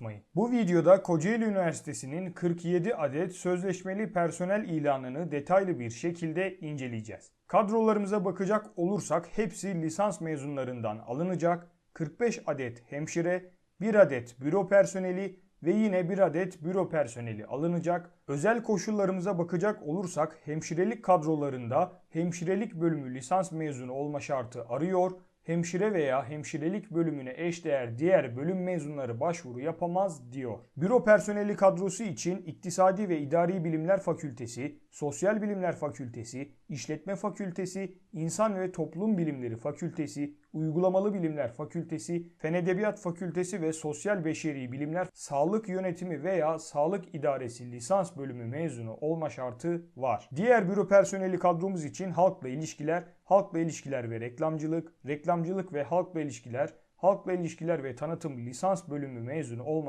unutmayın. Bu videoda Kocaeli Üniversitesi'nin 47 adet sözleşmeli personel ilanını detaylı bir şekilde inceleyeceğiz. Kadrolarımıza bakacak olursak hepsi lisans mezunlarından alınacak. 45 adet hemşire, 1 adet büro personeli ve yine bir adet büro personeli alınacak. Özel koşullarımıza bakacak olursak hemşirelik kadrolarında hemşirelik bölümü lisans mezunu olma şartı arıyor. Hemşire veya hemşirelik bölümüne eşdeğer diğer bölüm mezunları başvuru yapamaz diyor. Büro personeli kadrosu için İktisadi ve İdari Bilimler Fakültesi, Sosyal Bilimler Fakültesi, İşletme Fakültesi, İnsan ve Toplum Bilimleri Fakültesi, Uygulamalı Bilimler Fakültesi, Fen Edebiyat Fakültesi ve Sosyal Beşeri Bilimler Sağlık Yönetimi veya Sağlık İdaresi lisans bölümü mezunu olma şartı var. Diğer büro personeli kadromuz için halkla ilişkiler, halkla ilişkiler ve reklamcılık, reklamcılık ve halkla ilişkiler, halkla ilişkiler ve tanıtım lisans bölümü mezunu olma